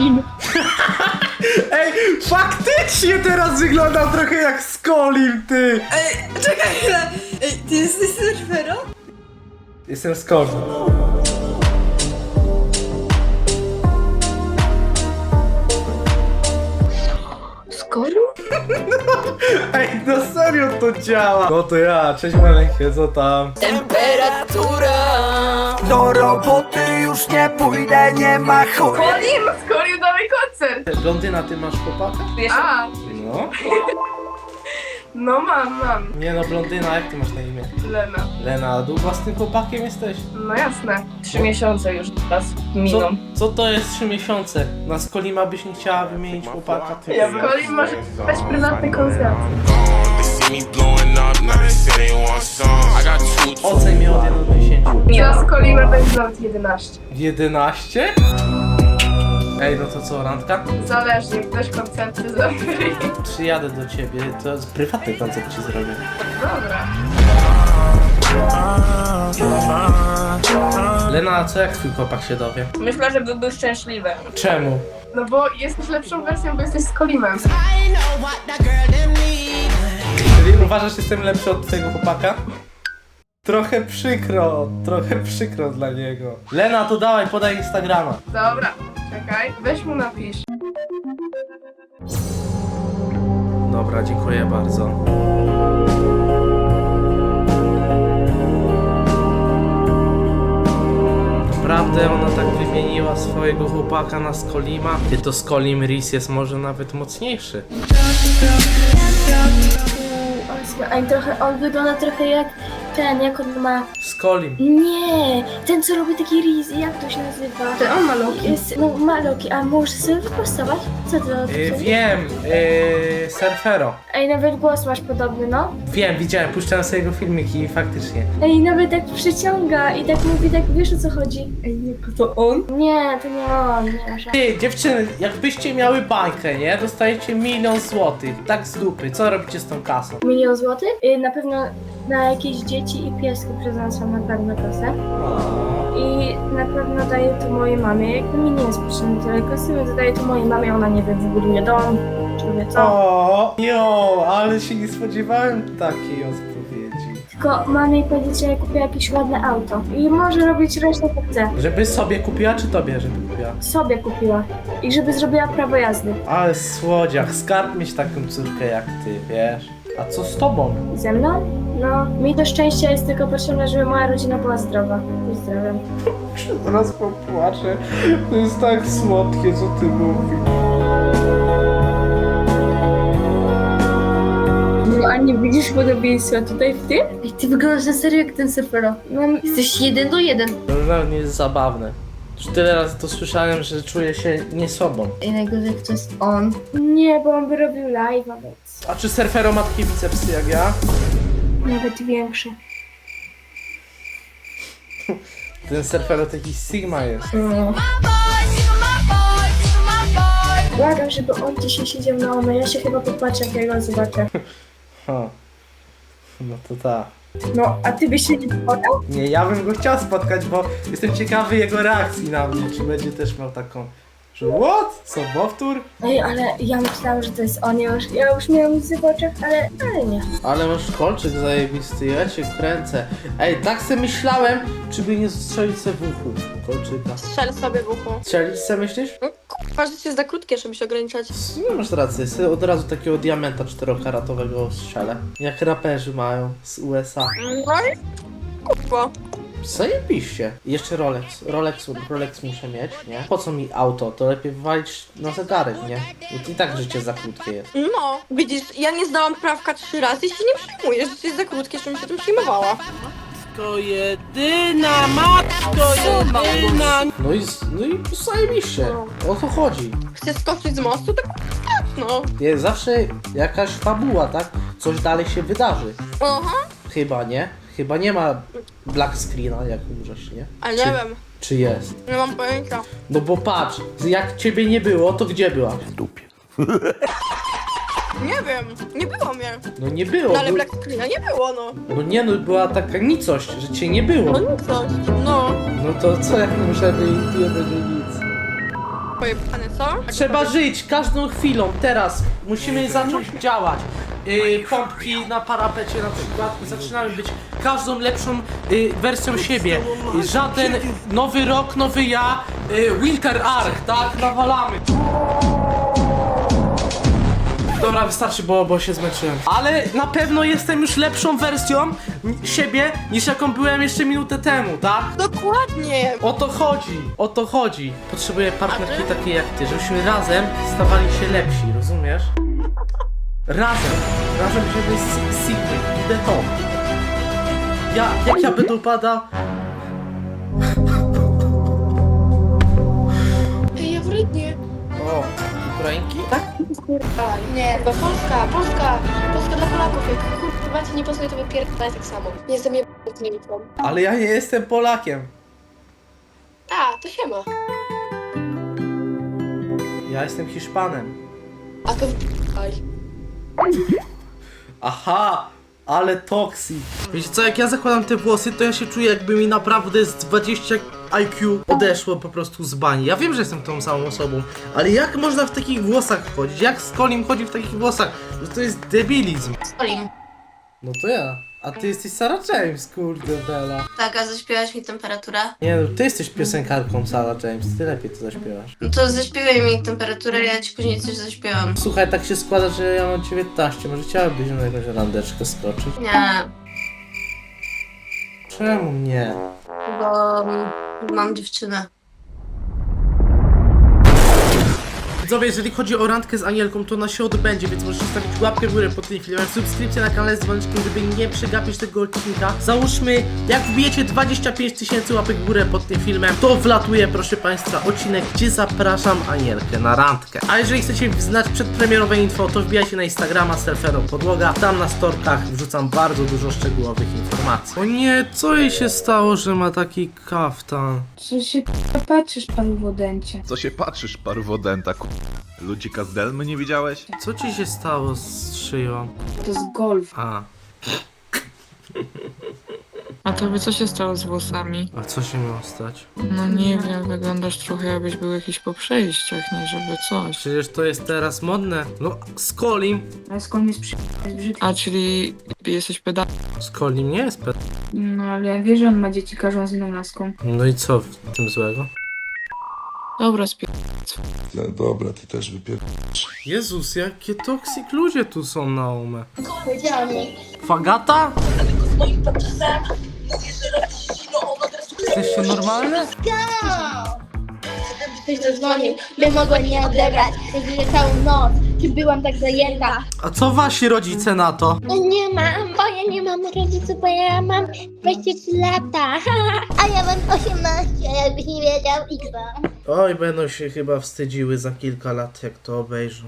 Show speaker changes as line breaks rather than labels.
Skolim.
Ej, faktycznie teraz wyglądał trochę jak Skolim, ty!
Ej, czekaj chwilę. Ej, ty jesteś surfero?
Jestem Skolim.
Skolim?
Ej, no serio to działa! No to ja, cześć maleńkie, co tam?
Temperatura.
Do roboty już nie pójdę, nie ma chuj.
Skolim? Skolim, dawaj koncert.
Blondyna, ty masz chłopaka?
A,
No.
no mam, mam.
Nie no, blondyna, jak ty masz na imię?
Lena.
Lena, a długo z tym chłopakiem jesteś?
No jasne. Trzy miesiące już teraz
Co,
miną.
co to jest trzy miesiące? Na Skolima byś nie chciała wymienić chłopaka? Ty.
Skolim może dać prywatny koncert.
They see me blowing up, now they say they want some. I got two
Oceń mnie od 1 do 10.
Za Skolima będzie nawet 11.
11? Ej, no to co, randka?
Zależnie, jak też koncerty zrobi.
Przyjadę do ciebie, to jest prywatny koncert ci zrobię.
Dobra.
Lena, a co jak twój chłopak się dowie?
Myślę, że by był szczęśliwy.
Czemu?
No bo jesteś lepszą wersją, bo jesteś Skolimem.
Czyli uważasz, że jestem lepszy od twojego chłopaka? Trochę przykro, trochę przykro dla niego. Lena, to dawaj, podaj Instagrama.
Dobra, czekaj. Weź mu napisz.
Dobra, dziękuję bardzo. Naprawdę ona tak wymieniła swojego chłopaka na Skolima? Ty to Skolim Ris jest może nawet mocniejszy.
On, trochę, on wygląda trochę jak ten, jak on ma...
Skolim.
Nie, ten co robi taki riz, jak to się nazywa?
Ty, on ma loki.
Jest, no maloki, a możesz sobie wyprostować? Co ty o tym
Yy,
sądzisz?
wiem, yy, Surfero.
Ej, nawet głos masz podobny, no.
Wiem, widziałem, puszczałem sobie jego filmiki i faktycznie.
Ej, nawet tak przyciąga i tak mówi, tak wiesz o co chodzi.
Ej, nie, to on?
Nie, to nie on, nie masz.
Ty, dziewczyny, jakbyście miały bańkę, nie? Dostajecie milion złotych, tak z dupy. Co robicie z tą kasą?
Milion złotych? Y, na pewno na jakieś dzieci i pieski przeznaczam na pewno kasę. I na pewno daję to mojej mamie. Jakby mi nie jest potrzebne tyle kasy, więc daję to mojej mamie, ona nie wiem, wybuduje dom, czy wie co.
O, jo, ale się nie spodziewałem takiej odpowiedzi.
Tylko mam jej powiedzieć, że ja kupię jakieś ładne auto. I może robić resztę, co chce.
Żeby sobie kupiła, czy tobie, żeby kupiła?
Sobie kupiła. I żeby zrobiła prawo jazdy.
Ale słodziach, skarb mieć taką córkę jak ty, wiesz? A co z tobą?
Ze mną? No, mi do szczęścia jest tylko potrzebne, żeby moja rodzina była zdrowa. Pozdrawiam.
Zaraz popłaczę. To jest tak słodkie, co ty mówisz.
No, a nie widzisz podobieństwa tutaj w tym? Ej, ty wyglądasz na serio jak ten surfero. No, jesteś jeden do jeden.
To nawet nie jest zabawne. Już tyle razy to słyszałem, że czuję się nie sobą.
I najgorzej to jest on. Nie, bo on by robił live'a, więc
A czy surfero ma takie bicepsy jak ja?
Nawet większy.
Ten surfero taki Sigma jest.
No. Błagam, żeby on dzisiaj siedział na ono. Ja się chyba popatrzę, jak ja go zobaczę.
Ha. No to tak.
No, a ty byś się nie podał?
Nie, ja bym go chciał spotkać, bo jestem ciekawy jego reakcji na mnie. Czy będzie też miał taką, że what? Co, powtór?
Ej, ale ja myślałam, że to jest on. Ja już, ja już miałam łzy w oczach, ale, ale nie.
Ale masz kolczyk zajebisty, ja cię kręcę. Ej, tak se myślałem, czy by nie strzelić se w uchu kolczyka.
Strzel sobie w uchu.
Strzelić se myślisz?
Chyba, że jest za krótkie, żeby się ograniczać.
Nie masz racji, sobie od razu takiego diamenta czterokaratowego strzelę. Jak raperzy mają z USA.
No i kurwa.
Zajebiście. I Jeszcze Rolex. Rolex, Rolex muszę mieć, nie? Po co mi auto? To lepiej wywalić na zegarek, nie? I tak życie za krótkie jest.
No, widzisz, ja nie zdałam prawka trzy razy i się nie przejmuję, że to jest za krótkie, żebym się tym przejmowała.
Matko jedyna, matko jedyna.
No i, no i zajebiście. O to chodzi.
Chcę skoczyć z mostu, tak tak, no.
Jest zawsze jakaś fabuła, tak? Coś dalej się wydarzy.
Aha,
Chyba, nie? Chyba nie ma black screena, jak umrzesz, nie? Czy-
nie wiem,
Czy jest?
nie mam pojęcia.
No bo patrz, jak ciebie nie było, to gdzie byłaś?
Nie wiem, nie było mnie.
No nie było.
No ale
był-
Black Screena nie było, no.
No nie no, była taka nicość, że cię nie było.
No nic, no.
No to co jak może być nie będzie nic?
Pojebane, co?
Trzeba żyć każdą chwilą, teraz. Musimy zacząć działać. Yy, pompki na parapecie na przykład i zaczynamy być każdą lepszą yy, wersją siebie. Żaden nowy rok, nowy ja, yy, Winter Ark, tak? Nawalamy. Dobra, wystarczy, bo, bo się zmęczyłem. Ale na pewno jestem już lepszą wersją siebie niż jaką byłem jeszcze minutę temu, tak?
Dokładnie.
O to chodzi, o to chodzi. Potrzebuję partnerki takiej jak ty, żebyśmy razem stawali się lepsi, rozumiesz? Razem, razem żeby si- secret, to the top. Ja, jak ja będę upadał,
Ej, ja wrednie.
o, Ukrainki?
Tak? Nie, bo Polska, Polska, Polska dla Polaków. Jak kurwa ci nie pasuje, to wypierdalaj tak samo. Nie jestem je z nimi
Ale ja nie jestem Polakiem.
A, to się ma.
Ja jestem Hiszpanem.
A to Aj.
Aha, ale toksik. Wiecie co, jak ja zakładam te włosy, to ja się czuję jakby mi naprawdę z 20 IQ odeszło po prostu z bani. Ja wiem, że jestem tą samą osobą, ale jak można w takich włosach chodzić? Jak Skolim chodzi w takich włosach? No to jest debilizm.
Olim.
No to ja. A ty jesteś Sarah James, kurde Bella.
Tak, a zaśpiewasz mi temperaturę?
Nie no, ty jesteś piosenkarką Sarah James, ty lepiej to zaśpiewasz.
No to zaśpiewaj mi temperaturę, ja ci później coś zaśpiewam.
Słuchaj, tak się składa, że ja mam 19, może chciałabyś na jakąś randeczkę skoczyć?
Nie,
Czemu nie?
bo mam dziewczynę.
Widzowie, jeżeli chodzi o randkę z Anielką, to ona się odbędzie, więc możecie stawić łapkę w górę pod tym filmem, subskrypcję na kanale z dzwoneczkiem, żeby nie przegapić tego odcinka. Załóżmy, jak wbijecie 25 tysięcy łapek w górę pod tym filmem, to wlatuje, proszę Państwa, odcinek, gdzie zapraszam Anielkę na randkę. A jeżeli chcecie znać przedpremierowe info, to wbijajcie na Instagrama Surfero Podłoga. Tam na storkach wrzucam bardzo dużo szczegółowych informacji. O nie, co jej się stało, że ma taki kaftan?
Co się patrzysz, panu Wodencie?
Co się patrzysz, parwodenta, ku... Ludzika z Delmy nie widziałeś?
Co ci się stało z szyją?
To jest golf.
A,
A tobie co się stało z włosami?
a co się miało stać?
No nie wiem, wyglądasz trochę jakbyś był jakiś po przejściach, nie żeby coś.
Przecież to jest teraz modne. No, z Kolim.
Ale skąd jest przy... jest brzydki?
A czyli jesteś peda...
Z Kolim nie jest pet.
No ale ja wiem, że on ma dzieci, każą z inną laską.
No i co w tym złego?
Dobra, spie...
No dobra, ty też wypier...
Jezus, jakie toksik ludzie tu są na umę.
Powiedziałam.
Fagata? Jesteście normalne?
Ktoś zadzwonił, nie mogłem nie odebrać. Przez całą noc. Czy byłam tak zajęta?
A co wasi rodzice na to?
No nie mam, bo ja nie mam rodziców, bo ja mam 23 lata. A ja mam 18, jakbyś nie wiedział, X.
Oj, będą się chyba wstydziły za kilka lat, jak to obejrzą.